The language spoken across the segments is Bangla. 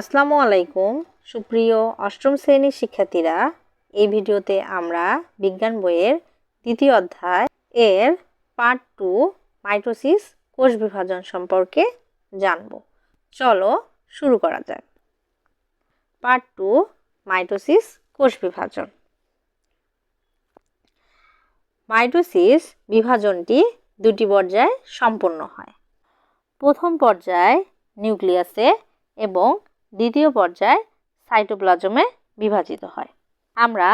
আসসালামু আলাইকুম। সুপ্রিয় অষ্টম শ্রেণির শিক্ষার্থীরা, এই ভিডিওতে আমরা বিজ্ঞান বইয়ের দ্বিতীয় অধ্যায় এর পার্ট টু মাইটোসিস কোষ বিভাজন সম্পর্কে জানব। চলো শুরু করা যাক। পার্ট টু মাইটোসিস কোষ বিভাজন। মাইটোসিস বিভাজনটি দুটি পর্যায়ে সম্পন্ন হয়। প্রথম পর্যায়ে নিউক্লিয়াসে এবং দ্বিতীয় পর্যায়ে সাইটোপ্লাজমে বিভাজিত হয়। আমরা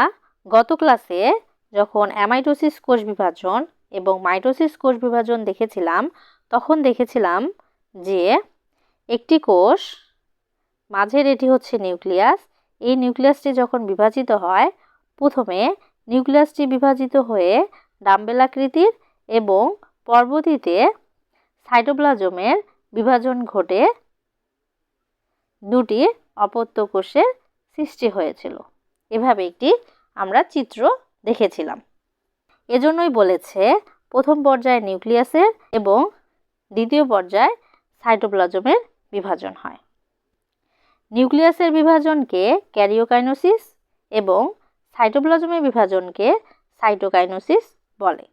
গত ক্লাসে যখন অ্যামাইটোসিস কোষ বিভাজন এবং মাইটোসিস কোষ বিভাজন দেখেছিলাম, তখন দেখেছিলাম যে একটি কোষ, মাঝের এটি হচ্ছে নিউক্লিয়াস, এই নিউক্লিয়াসটি যখন বিভাজিত হয়, প্রথমে নিউক্লিয়াসটি বিভাজিত হয়ে ডাম্বেল আকৃতির এবং পরবর্তীতে সাইটোপ্লাজমের বিভাজন ঘটে দুটি অপত্য কোষের সৃষ্টি হয়েছিল। এভাবে একটি আমরা চিত্র দেখেছিলাম। এজন্যই বলেছে, প্রথম পর্যায়ে নিউক্লিয়াসের এবং দ্বিতীয় পর্যায়ে সাইটোপ্লাজমের বিভাজন হয়। নিউক্লিয়াসের বিভাজনকে ক্যারিওকাইনোসিস এবং সাইটোপ্লাজমের বিভাজনকে সাইটোকাইনোসিস বলে।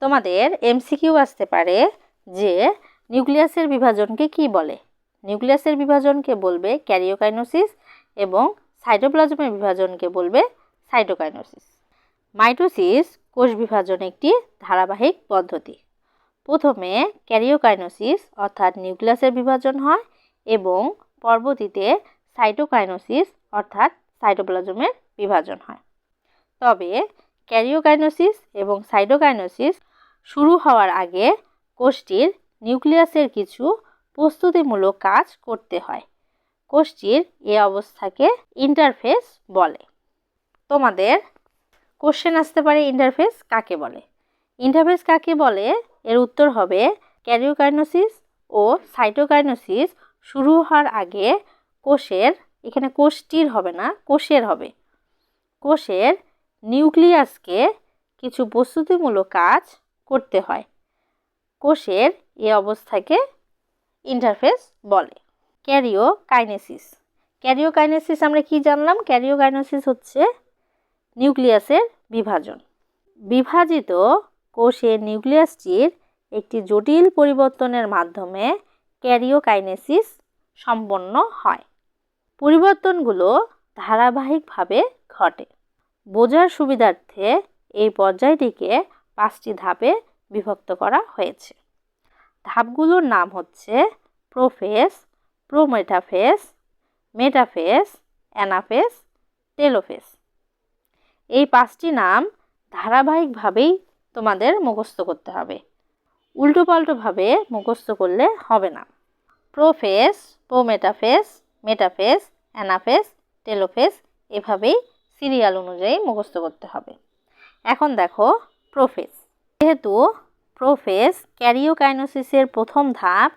তোমাদের এমসিকিউ আসতে পারে যে, নিউক্লিয়াসের বিভাজনকে কি বলে? নিউক্লিয়াসের বিভাজনকে বলবে ক্যারিওকাইনোসিস এবং সাইটোপ্লাজমের বিভাজনকে বলবে সাইটোকাইনোসিস। মাইটোসিস কোষ বিভাজন একটি ধারাবাহিক পদ্ধতি। প্রথমে ক্যারিওকাইনোসিস অর্থাৎ নিউক্লিয়াসের বিভাজন হয় এবং পরবর্তীতে সাইটোকাইনোসিস অর্থাৎ সাইটোপ্লাজমের বিভাজন হয়। তবে ক্যারিওকাইনোসিস এবং সাইটোকাইনোসিস শুরু হওয়ার আগে কোষটির নিউক্লিয়াসের কিছু প্রস্তুতিমূলক কাজ করতে হয়। কোষটির এ অবস্থাকে ইন্টারফেস বলে। তোমাদের কোশ্চেন আসতে পারে ইন্টারফেস কাকে বলে? ইন্টারফেস কাকে বলে? এর উত্তর হবে ক্যারিওকাইনোসিস ও সাইটোকাইনোসিস শুরু হওয়ার আগে কোষের, এখানে কোষটির হবে না, কোষের হবে। কোষের নিউক্লিয়াসকে কিছু প্রস্তুতিমূলক কাজ করতে হয়। কোষের এ অবস্থাকে ইন্টারফেস বলে। ক্যারিও কাইনেসিস ক্যারিও কাইনেসিস আমরা কি জানলাম? ক্যারিও কাইনেসিস হচ্ছে নিউক্লিয়াসের বিভাজন। বিভাজিত কোষের নিউক্লিয়াসটির একটি জটিল পরিবর্তনের মাধ্যমে ক্যারিওকাইনেসিস সম্পন্ন হয়। পরিবর্তনগুলো ধারাবাহিকভাবে ঘটে। বোঝার সুবিধার্থে এই পর্যায়টিকে পাঁচটি ধাপে বিভক্ত করা হয়েছে। ধাপগুলোর নাম হচ্ছে prophase, prometaphase, metaphase, anaphase, telophase. এই পাঁচটি নাম ধারাবাহিকভাবেই তোমাদের মুখস্থ করতে হবে। উল্টোপাল্টোভাবে মুখস্থ করলে হবে না। Prophase, prometaphase, metaphase, anaphase, telophase এভাবেই সিরিয়াল অনুযায়ী মুখস্থ করতে হবে। এখন দেখো প্রোফেস। যেহেতু প্রোফেস, ক্যারিওকাইনোসিসের প্রথম ধাপ।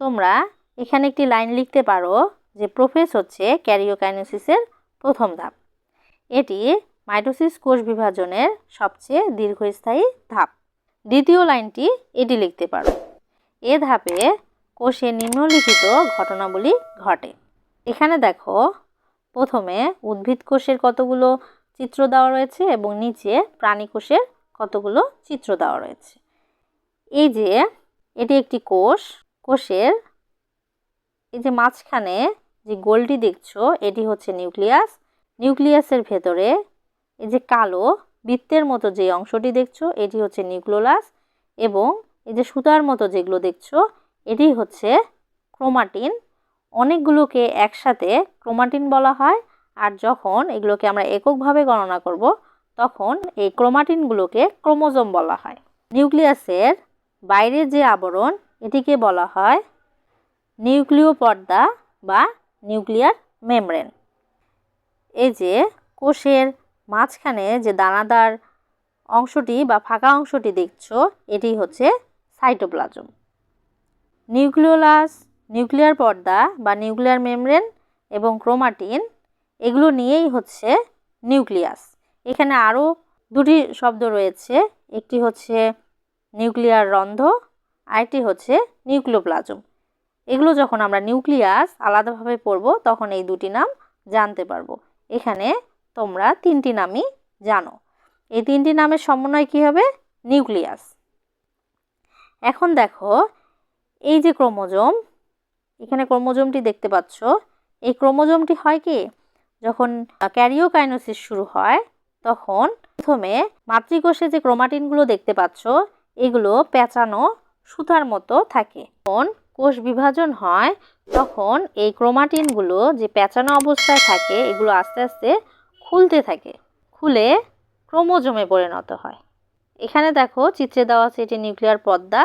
তোমরা এখানে একটি লাইন লিখতে পারো যে প্রোফেস হচ্ছে ক্যারিওকাইনোসিসের প্রথম ধাপ। এটি মাইটোসিস কোষ বিভাজনের সবচেয়ে দীর্ঘস্থায়ী ধাপ। দ্বিতীয় লাইনটি এটি লিখতে পারো। এ ধাপে কোষে নিম্নলিখিত ঘটনাবলী ঘটে। এখানে দেখো, প্রথমে উদ্ভিদ কোষের কতগুলো চিত্র দেওয়া রয়েছে এবং নিচে প্রাণী কোষের কতগুলো চিত্র দেওয়া রয়েছে। এই যে, এটি একটি কোষ। কোষের এই যে মাঝখানে যে গোলটি দেখছ, এটি হচ্ছে নিউক্লিয়াস। নিউক্লিয়াসের ভেতরে এই যে কালো বৃত্তের মতো যে অংশটি দেখছ, এটি হচ্ছে নিউক্লোলাস এবং এই যে সুতার মতো যেগুলো দেখছ, এটি হচ্ছে ক্রোমাটিন। অনেকগুলোকে একসাথে ক্রোমাটিন বলা হয় আর যখন এগুলোকে আমরা এককভাবে গণনা করব, তখন এই ক্রোমাটিনগুলোকে ক্রোমোজোম বলা হয়। নিউক্লিয়াসের বাইরের যে আবরণ, এটিকে বলা হয় নিউক্লিয় পর্দা বা নিউক্লিয়ার মেমব্রেন। এই যে কোষের মাঝখানে যে দানাদার অংশটি বা ফাঁকা অংশটি দেখছ, এটি হচ্ছে সাইটোপ্লাজম। নিউক্লিওলাস, নিউক্লিয়ার পর্দা বা নিউক্লিয়ার মেমব্রেন এবং ক্রোমাটিন, এগুলো নিয়েই হচ্ছে নিউক্লিয়াস। এখানে আরও দুটি শব্দ রয়েছে, একটি হচ্ছে নিউক্লিয়ার রন্ধ্র আরেকটি হচ্ছে নিউক্লিওপ্লাজম। এগুলো যখন আমরা নিউক্লিয়াস আলাদাভাবে পড়ব, তখন এই দুটি নাম জানতে পারব। এখানে তোমরা তিনটি নামই জানো। এই তিনটি নামের সমন্বয় কী হবে? নিউক্লিয়াস। এখন দেখো, এই যে ক্রোমোজোম, এখানে ক্রোমোজোমটি দেখতে পাচ্ছ। এই ক্রোমোজোমটি হয় কি? যখন ক্যারিওকাইনোসিস শুরু হয়, তখন প্রথমে মাতৃকোষে যে ক্রোমাটিনগুলো দেখতে পাচ্ছ এগুলো পেঁচানো সুতার মতো থাকে। যখন কোষ বিভাজন হয়, তখন এই ক্রোমাটিনগুলো যে পেঁচানো অবস্থায় থাকে, এগুলো আস্তে আস্তে খুলতে থাকে। খুলে ক্রোমোজোমে পরিণত হয়। এখানে দেখো, চিত্রে দেওয়া আছে এটি নিউক্লিয়ার পর্দা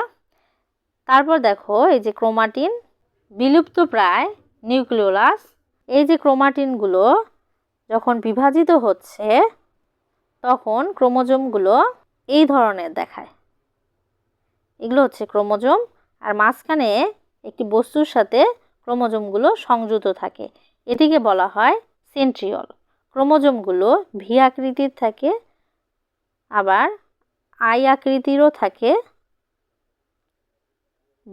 তারপর দেখো, এই যে ক্রোমাটিন, বিলুপ্ত প্রায় নিউক্লিওলাস। এই যে ক্রোমাটিনগুলো যখন বিভাজিত হচ্ছে, তখন ক্রোমোজোমগুলো এই ধরনের দেখায়। এগুলো হচ্ছে ক্রোমোজোম, আর মাঝখানে একটি বস্তুর সাথে ক্রোমোজোমগুলো সংযুক্ত থাকে। এটিকে বলা হয় সেন্ট্রিওল ক্রোমোজোমগুলো ভি আকৃতির থাকে, আবার আই আকৃতিরও থাকে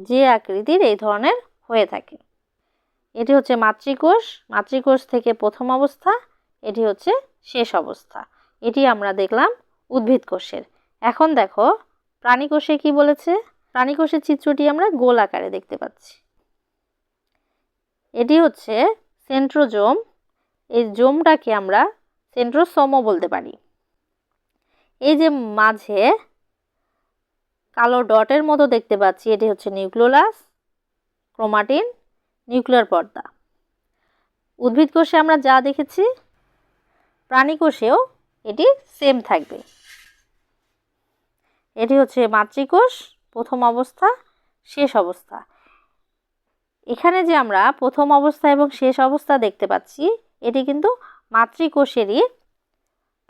যে আকৃতির এই ধরনের হয়ে থাকে। এটি হচ্ছে মাতৃকোষ। মাতৃকোষ থেকে প্রথম অবস্থা, এটি হচ্ছে শেষ অবস্থা। এটি আমরা দেখলাম উদ্ভিদ কোষের। এখন দেখো প্রাণীকোষে কি বলেছে? প্রাণীকোষের চিত্রটি আমরা গোল আকারে দেখতে পাচ্ছি। এটি হচ্ছে সেন্ট্রোজোম। এই জোমটাকে আমরা সেন্ট্রোসোমও বলতে পারি। এই যে মাঝে কালো ডটের মতো দেখতে পাচ্ছি, এটি হচ্ছে নিউক্লোলাস ক্রোমাটিন, নিউক্লিয়ার পর্দা। উদ্ভিদ কোষে আমরা যা দেখেছি, প্রাণী কোষেও এটি সেম থাকবে। এটি হচ্ছে মাতৃকোষ, প্রথম অবস্থা, শেষ অবস্থা। এখানে যে আমরা প্রথম অবস্থা এবং শেষ অবস্থা দেখতে পাচ্ছি, এটি কিন্তু মাতৃকোষেরই।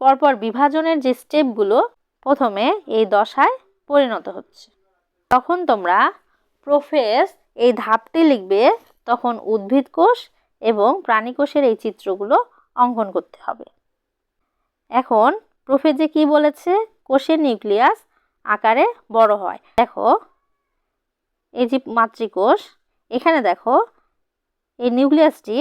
পরপর বিভাজনের যে স্টেপগুলো প্রথমে এই দশায় পরিণত হচ্ছে। তখন তোমরা প্রোফেস এই ধাপটি লিখবে, তখন উদ্ভিদ কোষ এবং প্রাণীকোষের এই চিত্রগুলো অঙ্কন করতে হবে। এখন প্রোফেস যে কী বলেছে? কোষের নিউক্লিয়াস আকারে বড় হয়। দেখো, এই যে মাতৃকোষ, এখানে দেখো, এই নিউক্লিয়াসটি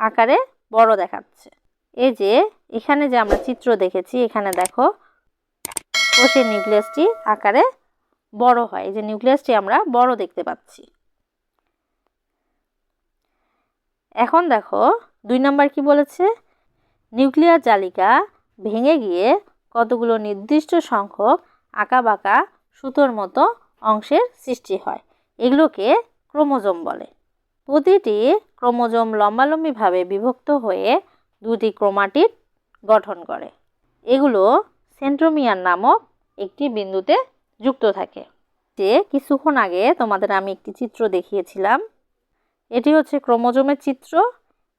আকারে বড় দেখাচ্ছে। এই যে, এখানে যে আমরা চিত্র দেখেছি, এখানে দেখো, কোষের নিউক্লিয়াসটি আকারে বড় হয়। এই যে নিউক্লিয়াসটি আমরা বড় দেখতে পাচ্ছি। এখন দেখো, দুই নম্বর কি বলেছে? নিউক্লিয়ার জালিকা ভেঙে গিয়ে কতগুলো নির্দিষ্ট সংখ্যক আঁকা বাঁকা সুতোর মতো অংশের সৃষ্টি হয়। এগুলোকে ক্রোমোজোম বলে। প্রতিটি ক্রোমোজোম লম্বালম্বিভাবে বিভক্ত হয়ে দুটি ক্রোমাটিড গঠন করে। এগুলো সেন্ট্রোমিয়ার নামক একটি বিন্দুতে যুক্ত থাকে। যে কিছুক্ষণ আগে তোমাদের আমি একটি চিত্র দেখিয়েছিলাম। এটি হচ্ছে ক্রোমোজোমের চিত্র।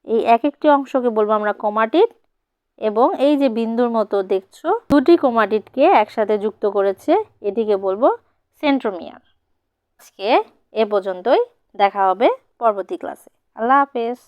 এই এক একটি অংশকে বলব আমরা ক্রোমাটিড এবং এই যে বিন্দুর মতো দেখছ, দুটি ক্রোমাটিডকে একসাথে যুক্ত করেছে, এটিকে বলব সেন্ট্রোমিয়ার। আজকে এ পর্যন্তই, দেখা হবে পরবর্তী ক্লাসে আল্লাহ হাফেজ।